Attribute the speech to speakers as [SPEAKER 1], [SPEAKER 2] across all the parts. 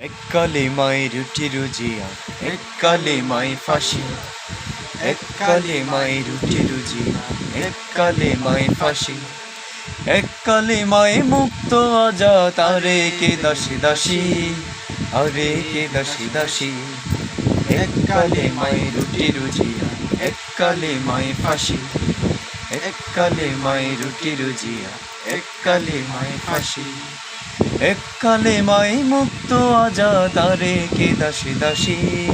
[SPEAKER 1] এক কালে মায়ের রুটি রুজিয়া এক কালে মাই ফাঁসি এক কালে মায়ের রুটি রুজিয়া এক কালে মাই ফাঁসি এক কালে মায়ে মুক্ত আজা তারে কে দাসী দাসী আরে কে দাসী দাসী এক কালে মায়ের রুটি রুজিয়া এক কালে মায়ে ফাঁসি এক কালে মায়ের রুটি রুজিয়া এক কালে মায়ে ফাঁসি, এককালে মাই মুক্ত আজা তারে কে দাসী দাসী,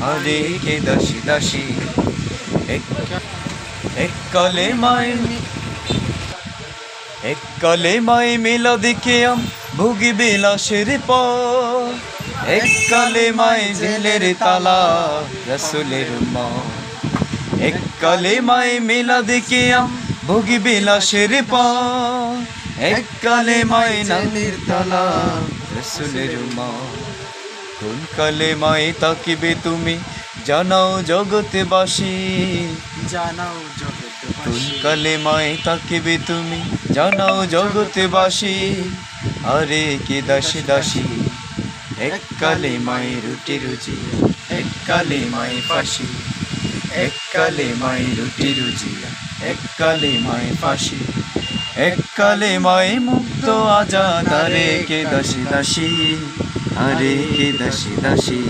[SPEAKER 1] আরে কে দাসী দাসী। এক- মাই এককালে মাই মেলা দেখে আম ভুগি বিলাসের পর। এককালে মাই জেলের তালা রসুলের মা এককালে মাই মেলা দেখে আম ভোগি বিলাসের পা এককালে মাই তালা রসুলের মা কোন কালে মাই তাকিবে তুমি? জানাও জগৎবাসী
[SPEAKER 2] জানাও
[SPEAKER 1] কোন কালে মাই তাকিবে তুমি? জানাও জগৎবাসী আরে কে দাসী দাসী? এককালে মাই রুটি রুজি এককালে মাই ফাঁসি। এককালে মাই রুটি রুজিয়া এককালে মায় ফাঁসি, এককালে মাই মুক্ত আজাদ, আরে কে দাসী দাসী, আরে কে দাসী দাসী।